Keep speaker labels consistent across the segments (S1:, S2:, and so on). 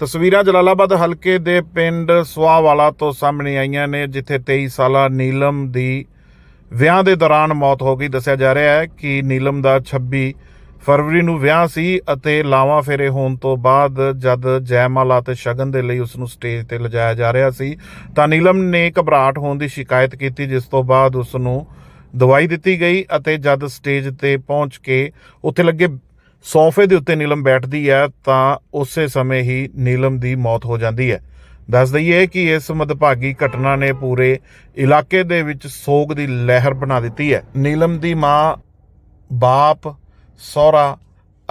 S1: ਤਸਵੀਰਾਂ ਜਲਾਲਾਬਾਦ ਹਲਕੇ ਦੇ ਪਿੰਡ ਸੁਆਵਾਲਾ ਤੋਂ ਸਾਹਮਣੇ ਆਈਆਂ ਨੇ, ਜਿੱਥੇ 23 ਸਾਲਾ ਨੀਲਮ ਦੀ ਵਿਆਹ ਦੇ ਦੌਰਾਨ ਮੌਤ ਹੋ ਗਈ। ਦੱਸਿਆ ਜਾ ਰਿਹਾ ਹੈ ਕਿ ਨੀਲਮ ਦਾ 26 ਫਰਵਰੀ ਨੂੰ ਵਿਆਹ ਸੀ ਅਤੇ ਲਾਵਾਂ ਫੇਰੇ ਹੋਣ ਤੋਂ ਬਾਅਦ ਜਦ ਜੈਮਾਲਾ ਤੇ ਸ਼ਗਨ ਦੇ ਲਈ ਉਸ ਨੂੰ ਸਟੇਜ ਤੇ ਲਿਜਾਇਆ ਜਾ ਰਿਹਾ ਸੀ, ਤਾਂ ਨੀਲਮ ਨੇ ਘਬਰਾਹਟ ਹੋਣ ਦੀ ਸ਼ਿਕਾਇਤ ਕੀਤੀ, ਜਿਸ ਤੋਂ ਬਾਅਦ ਉਸ ਨੂੰ ਦਵਾਈ ਦਿੱਤੀ ਗਈ ਅਤੇ ਜਦ ਸਟੇਜ ਤੇ ਪਹੁੰਚ ਕੇ ਉੱਥੇ ਲੱਗੇ ਸੋਫੇ ਦੇ ਉੱਤੇ ਨੀਲਮ ਬੈਠਦੀ ਹੈ, ਤਾਂ ਉਸੇ ਸਮੇਂ ਹੀ ਨੀਲਮ ਦੀ ਮੌਤ ਹੋ ਜਾਂਦੀ ਹੈ। ਦੱਸ ਦਈਏ ਕਿ ਇਸ ਮਦਭਾਗੀ ਘਟਨਾ ਨੇ ਪੂਰੇ ਇਲਾਕੇ ਦੇ ਵਿੱਚ ਸੋਗ ਦੀ ਲਹਿਰ ਬਣਾ ਦਿੱਤੀ ਹੈ। ਨੀਲਮ ਦੀ ਮਾਂ, ਬਾਪ, ਸਹੁਰਾ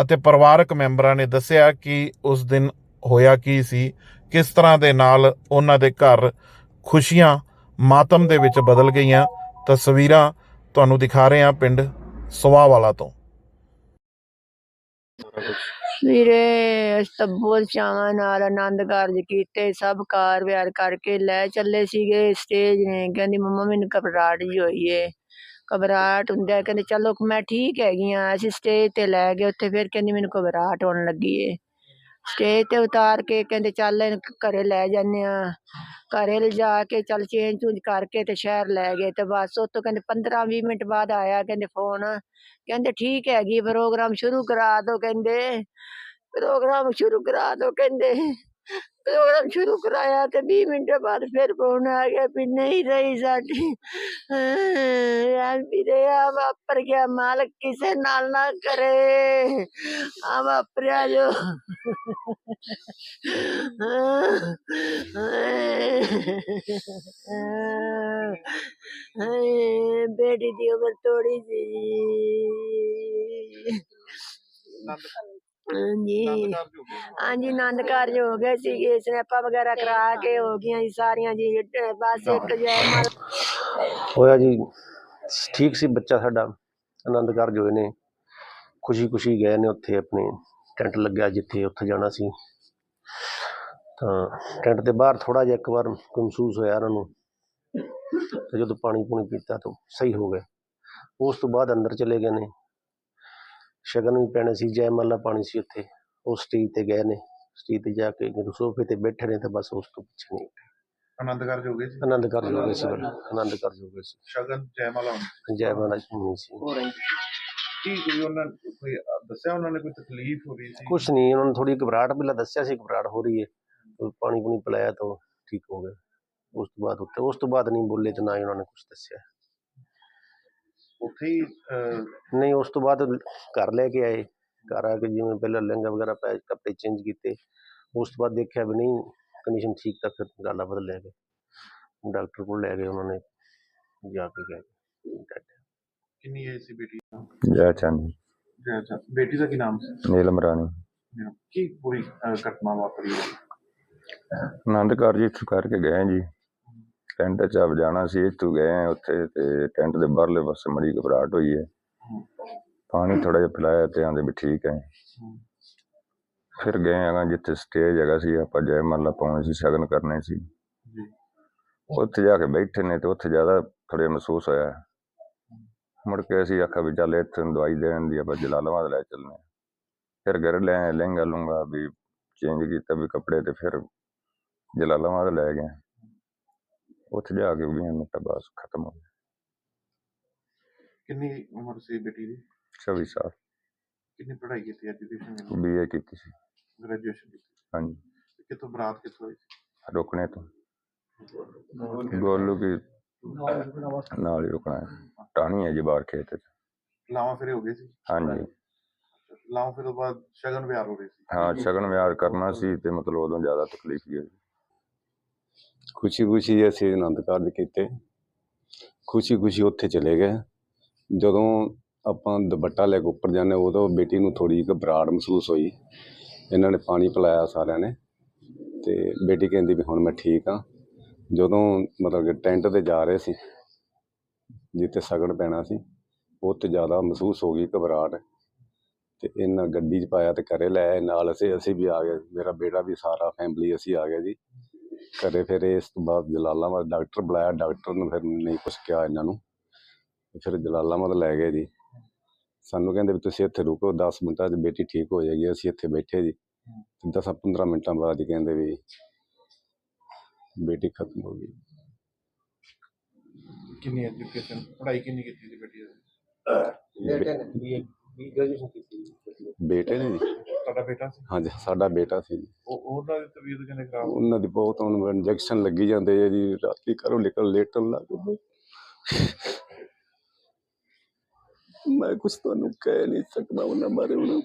S1: ਅਤੇ ਪਰਿਵਾਰਕ ਮੈਂਬਰਾਂ ਨੇ ਦੱਸਿਆ ਕਿ ਉਸ ਦਿਨ ਹੋਇਆ ਕੀ ਸੀ, ਕਿਸ ਤਰ੍ਹਾਂ ਦੇ ਨਾਲ ਉਹਨਾਂ ਦੇ ਘਰ ਖੁਸ਼ੀਆਂ ਮਾਤਮ ਦੇ ਵਿੱਚ ਬਦਲ ਗਈਆਂ। ਤਸਵੀਰਾਂ ਤੁਹਾਨੂੰ ਦਿਖਾ ਰਹੇ ਹਾਂ ਪਿੰਡ ਸਵਾਵਾਲਾ ਤੋਂ।
S2: ਵੀਰੇ, ਅਸੀਂ ਚਾਵਾਂ ਨਾਲ ਆਨੰਦ ਕਾਰਜ ਕੀਤੇ, ਸਭ ਕਾਰ ਵਿਹਾਰ ਕਰਕੇ ਲੈ ਚੱਲੇ ਸੀਗੇ ਸਟੇਜ ਨੇ, ਕਹਿੰਦੀ ਮੰਮਾ ਮੈਨੂੰ ਘਬਰਾਹਟ ਜੀ ਹੋਈ ਏ। ਘਬਰਾਹਟ ਹੁੰਦਾ ਕਹਿੰਦੇ ਚਲੋ ਮੈਂ ਠੀਕ ਹੈਗੀ ਆ, ਅਸੀਂ ਸਟੇਜ ਤੇ ਲੈ ਗਏ, ਉੱਥੇ ਫਿਰ ਕਹਿੰਦੀ ਮੈਨੂੰ ਘਬਰਾਹਟ ਹੋਣ ਲੱਗੀ ਏ। ਸਟੇਜ ਤੇ ਉਤਾਰ ਕੇ ਕਹਿੰਦੇ ਚੱਲ ਇਹਨੂੰ ਘਰੇ ਲੈ ਜਾਂਦੇ ਆ ਘਰੇ ਲਿਜਾ ਕੇ ਚੱਲ ਚੇਂਜ ਚੂੰਜ ਕਰਕੇ ਤੇ ਸ਼ਹਿਰ ਲੈ ਗਏ ਤੇ ਬਸ ਉੱਥੋਂ ਕਹਿੰਦੇ 15 20 ਮਿੰਟ ਬਾਅਦ ਆਇਆ ਕਹਿੰਦੇ ਫੋਨ। ਕਹਿੰਦੇ ਠੀਕ ਹੈਗੀ ਪ੍ਰੋਗਰਾਮ ਸ਼ੁਰੂ ਕਰਾ ਦਿਓ ਕਹਿੰਦੇ। ਪ੍ਰੋਗਰਾਮ ਸ਼ੁਰੂ ਕਰਾ ਦਿਓ ਕਹਿੰਦੇ। ਪ੍ਰੋਗਰਾਮ ਸ਼ੁਰੂ ਕਰਾਇਆ ਤੇ 20 ਮਿੰਟ ਬਾਅਦ ਫਿਰ ਫੋਨ ਆ ਗਿਆ ਵੀ ਨਹੀਂ ਰਹੀ ਸਾਡੀ। ਯਾਰ ਵੀਰੇ ਆ ਵਾਪਰ ਗਿਆ ਮਾਲਕ ਕਿਸੇ ਨਾਲ ਨਾ ਕਰੇ ਆ ਵਾਪਰਿਆ ਜੋ ਹਾਏ ਬੇਟੀ ਦੀ ਉਮਰ ਥੋੜੀ ਸੀ ਹਾਂਜੀ ਹਾਂਜੀ ਆਨੰਦ ਕਾਰਜ ਹੋ ਗਏ ਸੀਗੇ ਸਨੈਪਾਂ ਵਗੈਰਾ ਕਰਾ ਕੇ ਹੋ ਗਈਆਂ ਜੀ ਸਾਰੀਆਂ ਜੀ ਅਹ ਬਸ ਇੱਕ ਜੈ ਮਾਲ
S3: ਹੋਇਆ ਜੀ ਠੀਕ ਸੀ, ਬੱਚਾ ਸਾਡਾ ਆਨੰਦ ਕਾਰਜ ਹੋਏ ਨੇ। ਖੁਸ਼ੀ ਖੁਸ਼ੀ ਗਏ ਨੇ ਉੱਥੇ ਆਪਣੇ। ਟੈਂਟ ਲੱਗਿਆ ਜਿੱਥੇ ਉੱਥੇ ਜਾਣਾ ਸੀ। ਤਾਂ ਟੈਂਟ ਦੇ ਬਾਹਰ ਥੋੜਾ ਜਿਹਾ ਇੱਕ ਵਾਰ ਮਹਿਸੂਸ ਹੋਇਆ ਉਹਨਾਂ ਨੂੰ। ਤੇ ਜਦੋਂ ਪਾਣੀ ਪੂਣੀ ਪੀਤਾ ਤਾਂ ਸਹੀ ਹੋ ਗਏ ਉਸ ਤੋਂ ਬਾਅਦ ਅੰਦਰ ਚਲੇ ਗਏ ਨੇ। ਸ਼ਗਨ ਵੀ ਪੈਣੇ ਸੀ ਜੈ ਮੱਲਾ ਪਾਣੀ ਸੀ ਉੱਥੇ। ਉਹ ਸਟੇਜ ਤੇ ਗਏ ਨੇ। ਸਟੇਜ ਤੇ ਜਾ ਕੇ ਜਦੋਂ ਸੋਫੇ ਤੇ ਬੈਠੇ ਨੇ ਤਾਂ ਬਸ ਉਸ ਤੋਂ ਪਿੱਛੇ ਨਹੀਂ
S1: ਆਨੰਦ ਕਾਰਜ ਹੋ ਗਏ ਸੀ
S3: ਆਨੰਦ ਕਾਰਜ ਹੋ ਗਏ ਸੀ। ਆਨੰਦ ਕਾਰਜ ਹੋ ਗਏ ਸੀ।
S1: ਸ਼ਗਨ ਜੈਮਾਲਾ
S3: ਜੈ ਮਹਾਰਾਜ ਹੋਣੀ ਸੀ।
S1: ਕੀ ਕੋਈ ਉਹਨਾਂ ਨੇ ਕੋਈ ਦੱਸਿਆ ਉਹਨਾਂ ਨੇ ਕੋਈ ਤਕਲੀਫ ਹੋ ਰਹੀ ਸੀ?
S3: ਕੁਛ ਨਹੀਂ ਉਹਨਾਂ ਨੂੰ ਥੋੜੀ ਘਬਰਾਹਟ ਪਹਿਲਾਂ ਦੱਸਿਆ ਸੀ ਘਬਰਾਹਟ ਹੋ ਰਹੀ ਹੈ ਤੇ ਪਾਣੀ ਪੂਣੀ ਪਿਲਾਇਆ ਤਾਂ ਠੀਕ ਹੋ ਗਏ ਉਸ ਤੋਂ ਬਾਅਦ ਉੱਤੇ ਉਸ ਤੋਂ ਬਾਅਦ ਨਹੀਂ ਬੋਲੇ ਤੇ ਨਾ ਹੀ ਉਹਨਾਂ ਨੇ ਕੁਝ ਦੱਸਿਆ।
S1: ਉੱਥੇ ਹੀ ਅਹ,
S3: ਨਹੀਂ ਉਸ ਤੋਂ ਬਾਅਦ ਘਰ ਲੈ ਕੇ ਆਏ। ਘਰ ਆ ਕੇ ਜਿਵੇਂ ਪਹਿਲਾਂ ਲਹਿੰਗਾ ਵਗੈਰਾ ਪਾਇਆ ਕੱਪੜੇ ਚੇਂਜ ਕੀਤੇ। ਉਸ ਤੋਂ ਬਾਅਦ ਦੇਖਿਆ ਵੀ ਨਹੀਂ ਕੰਡੀਸ਼ਨ ਠੀਕ ਤਾਂ ਫਿਰ ਗਾਲਾ ਬਦਲ ਲੈ ਗਏ ਡਾਕਟਰ ਕੋਲ ਲੈ ਗਏ ਉਹਨਾਂ ਨੇ ਜਾ ਕੇ ਗਏ ਡੈਡ
S1: ਕਿੰਨੀ ਏਜ ਸੀ ਬੇਟੀ
S4: ਜੈ ਚੰਦ
S1: ਜੈ ਅੱਛਾ ਬੇਟੀ ਦਾ ਕੀ ਨਾਮ ਸੀ?
S4: ਨੀਲਮ ਰਾਣੀ।
S1: ਕੀ ਪੂਰੀ ਘਟਨਾ ਵਾਪਰੀ ਹੈ?
S4: ਆਨੰਦ ਕਾਰਜ ਇੱਥੋਂ ਕਰਕੇ ਗਏ ਜੀ। ਟੈਂਟ 'ਚ ਆਪ ਜਾਣਾ ਸੀ ਇੱਥੋਂ ਗਏ ਉੱਥੇ ਤੇ ਟੈਂਟ ਦੇ ਬਾਹਰਲੇ ਪਾਸੇ ਮੜੀ ਘਬਰਾਹਟ ਹੋਈ ਹੈ। ਪਾਣੀ ਥੋੜਾ ਜਿਹਾ ਪਿਲਾਇਆ ਤੇ ਆਂਦੇ ਵੀ ਠੀਕ ਹੈ। ਫਿਰ ਗਏ ਹੈਗਾ ਜਿੱਥੇ ਸਟੇਜ ਹੈਗਾ ਸੀ ਆਪਾਂ ਜੈ ਮੱਲਾ ਪਾਉਣੀ ਸੀ ਸ਼ਗਨ ਕਰਨੇ ਸੀ। ਉੱਥੇ ਜਾ ਕੇ ਬੈਠੇ ਨੇ ਤੇ ਉੱਥੇ ਜ਼ਿਆਦਾ ਥੋੜ੍ਹਾ ਮਹਿਸੂਸ ਹੋਇਆ। ਮੁੜ ਕੇ ਅਸੀਂ ਆਖਿਆ ਵੀ ਚੱਲ ਇੱਥੇ ਨੂੰ ਦਵਾਈ ਦੇਣ ਦੀ ਆਪਾਂ ਜਲਾਲਾਬਾਦ ਲੈ ਚੱਲਨੇ। ਫਿਰ ਘਰ ਲੈ ਲਹਿੰਗਾ ਲੂੰਗਾ ਵੀ ਚੇਂਜ ਕੀਤਾ ਵੀ ਕੱਪੜੇ ਤੇ ਫਿਰ ਜਲਾਲਾਬਾਦ ਲੈ ਗਏ। ਉੱਥੇ ਜਾ ਕੇ ਵੀ ਮਿੰਟ ਬਸ ਖਤਮ ਹੋ ਗਿਆ।
S1: ਕਿੰਨੀ ਉਮਰ ਸੀ ਬੇਟੀ ਦੀ?
S4: 26 ਸਾਲ।
S1: ਕਿੰਨੀ ਪੜ੍ਹਾਈ ਕੀਤੀ ਐਜੂਕੇਸ਼ਨ
S4: ਬੀਏ ਕੀਤੀ ਸੀ।
S1: ਗ੍ਰੈਜੂਏਸ਼ਨ ਕੀਤੀ।
S4: ਹਾਂਜੀ।
S1: ਕਿਤੋਂ ਬਰਾਤ ਕਿੱਥੋਂ ਹੋਈ ਸੀ?
S4: ਰੁਕਣੇ ਤੋਂ। ਗੋਲੂ ਕੀ? ਨਾਲ ਹੀ ਰੁਕਣਾ ਹੈ। ਟਾਣੀ ਹੈ ਜੀ ਬਾਹਰ ਖੇਤ 'ਚ।
S1: ਲਾਵਾਂ ਫੇਰੇ ਹੋ ਗਏ ਸੀ?
S4: ਹਾਂਜੀ।
S1: ਲਾਵਾਂ ਫੇਰੇ ਤੋਂ ਬਾਅਦ ਸ਼ਗਨ ਵਿਆਹ ਹੋ ਰਹੇ ਸੀ?
S4: ਹਾਂ ਸ਼ਗਨ ਵਿਆਹ ਕਰਨਾ ਸੀ ਤੇ ਮਤਲਬ ਉਦੋਂ ਜ਼ਿਆਦਾ ਤਕਲੀਫ ਹੀ ਹੋਈ
S5: ਖੁਸ਼ੀ ਖੁਸ਼ੀ ਅਸੀਂ ਆਨੰਦ ਕਾਰਜ ਕੀਤੇ। ਖੁਸ਼ੀ ਖੁਸ਼ੀ ਉੱਥੇ ਚਲੇ ਗਏ। ਜਦੋਂ ਆਪਾਂ ਦੁਪੱਟਾ ਲੈ ਕੇ ਉੱਪਰ ਜਾਂਦੇ ਉਦੋਂ ਬੇਟੀ ਨੂੰ ਥੋੜੀ ਘਬਰਾਹਟ ਮਹਿਸੂਸ ਹੋਈ। ਇਹਨਾਂ ਨੇ ਪਾਣੀ ਪਿਲਾਇਆ ਸਾਰਿਆਂ ਨੇ ਤੇ ਬੇਟੀ ਕਹਿੰਦੀ ਵੀ ਹੁਣ ਮੈਂ ਠੀਕ ਹਾਂ। ਜਦੋਂ ਮਤਲਬ ਕਿ ਟੈਂਟ ਤੇ ਜਾ ਰਹੇ ਸੀ, ਜਿੱਥੇ ਸਗਨ ਪੈਣਾ ਸੀ, ਉੱਥੇ ਜ਼ਿਆਦਾ ਮਹਿਸੂਸ ਹੋ ਗਈ ਘਬਰਾਹਟ। ਤੇ ਇਹਨਾਂ ਗੱਡੀ 'ਚ ਪਾਇਆ ਤੇ ਘਰੇ ਲੈ ਆਏ, ਨਾਲ ਅਸੀਂ ਅਸੀਂ ਵੀ ਆ ਗਏ। ਮੇਰਾ ਬੇਟਾ ਵੀ ਸਾਰਾ ਫੈਮਿਲੀ ਅਸੀਂ ਆ ਗਏ ਜੀ। ਘਰੇ ਫਿਰ ਇਸ ਤੋਂ ਬਾਅਦ ਜਲਾਲਾਬਾਦ ਡਾਕਟਰ ਬੁਲਾਇਆ, ਡਾਕਟਰ ਨੂੰ ਫਿਰ ਨਹੀਂ ਕੁਛ ਕਿਹਾ ਇਹਨਾਂ ਨੂੰ। ਫਿਰ ਜਲਾਲਾਬਾਦ ਲੈ ਗਏ ਜੀ। ਸਾਨੂੰ ਕਹਿੰਦੇ ਵੀ ਤੁਸੀਂ ਇੱਥੇ ਰੁਕੋ 10 ਮਿੰਟਾਂ 'ਚ ਬੇਟੀ ਠੀਕ ਹੋ ਜਾਏਗੀ ਅਸੀਂ ਇੱਥੇ ਬੈਠੇ ਜੀ। ਤੇ 10-15 ਮਿੰਟਾਂ ਬਾਅਦ ਹੀ ਕਹਿੰਦੇ ਵੀ ਬੇਟੀ ਖਤਮ ਹੋ ਗਈ।
S6: ਕਿੰਨੀ ਐਜੂਕੇਸ਼ਨ ਪੜ੍ਹਾਈ ਕਿੰਨੀ ਕੀਤੀ ਸੀ ਬੇਟੀ ਦੀ
S5: ਬੇਟੇ ਨੇ ਜੀ।
S6: ਤੁਹਾਡਾ ਬੇਟਾ ਸੀ?
S5: ਹਾਂਜੀ ਸਾਡਾ ਬੇਟਾ ਸੀ ਜੀ।
S6: ਉਹ ਉਹਨਾਂ ਦੀ ਤਬੀਅਤ ਕਿੰਨੇ ਖਰਾਬ
S5: ਉਹਨਾਂ ਦੀ ਬਹੁਤ ਹੁਣ ਇੰਜੈਕਸ਼ਨ ਲੱਗੀ ਜਾਂਦੇ ਜੀ ਰਾਤੀ ਘਰੋਂ ਨਿਕਲ ਲੇਟਣ ਲੱਗ ਪਏ। ਮੈਂ ਕੁਝ ਤੁਹਾਨੂੰ ਕਹਿ ਨਹੀਂ ਸਕਦਾ ਉਹਨਾਂ ਬਾਰੇ ਹੁਣ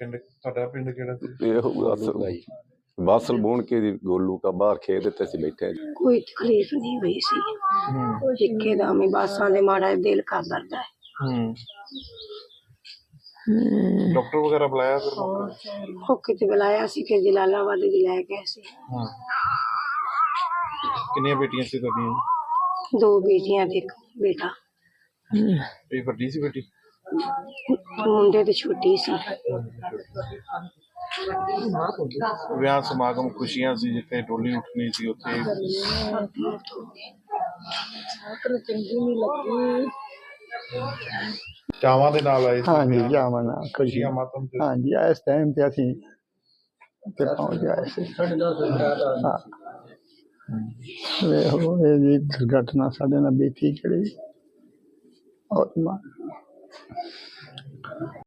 S6: ਪਿੰਡ ਤੁਹਾਡਾ ਪਿੰਡ ਕਿਹੜਾ ਸੀ?
S5: ਇਹ ਹੋਊਗਾ ਅਸਲ ਵਾਸਲ ਬੋਣ ਕੇ ਜੀ ਗੋਲੂ ਕਾ ਬਾਹਰ ਖੇਤ ਤੇ ਅਸੀਂ ਬੈਠੇ
S7: ਕੋਈ ਤਕਲੀਫ ਨਹੀਂ ਹੋਈ ਸੀ। ਇੱਕੇ ਦਮ ਹੀ ਬਾਸਾਂ ਦੇ ਮਾੜਾ ਦਿਲ ਕਰ ਦਰਦਾ ਹੈ।
S6: ਹੂੰ। ਡਾਕਟਰ ਵਗੈਰਾ ਬੁਲਾਇਆ ਫਿਰ
S7: ਮੌਕੇ ਤੇ ਬੁਲਾਇਆ ਸੀ ਫਿਰ ਜਲਾਲਾਬਾਦ ਦੇ ਲੈ ਗਏ ਸੀ।
S6: ਹਾਂ। ਕਿੰਨੀਆਂ ਬੇਟੀਆਂ ਸੀ ਤੁਹਾਡੀਆਂ?
S7: ਦੋ ਬੇਟੀਆਂ ਤੇ ਇੱਕ ਬੇਟਾ
S6: ਇਹ ਵੱਡੀ ਸੀ ਬੇਟੀ
S7: ਮੁੰਡੇ ਤੇ ਛੋਟੀ ਸੀ
S6: ਵਿਆਹ ਸਮਾਗਮ ਖੁਸ਼ੀਆਂ ਸੀ ਜਿੱਥੇ ਡੋਲੀ ਉੱਠਣੀ ਸੀ ਉੱਥੇ ਚਾਵਾਂ ਦੇ ਨਾਲ ਆਏ ਸੀ
S8: ਹਾਂਜੀ
S6: ਵਿਆਹ।
S8: ਜਾਵਨ ਖੁਸ਼ੀ
S6: ਖੁਸ਼ੀਆਂ ਮਾਤਮ ਤੇ
S8: ਹਾਂਜੀ ਇਸ ਟਾਈਮ ਤੇ ਅਸੀਂ ਤੇ ਪਹੁੰਚ ਗਏ ਸੀ ਹਾਂ ਵੇਖੋ ਇਹ ਜੀ ਦੁਰਘਟਨਾ ਸਾਡੇ ਨਾਲ ਬੀਤੀ ਕਿਹੜੀ ਔਰ ਮਾ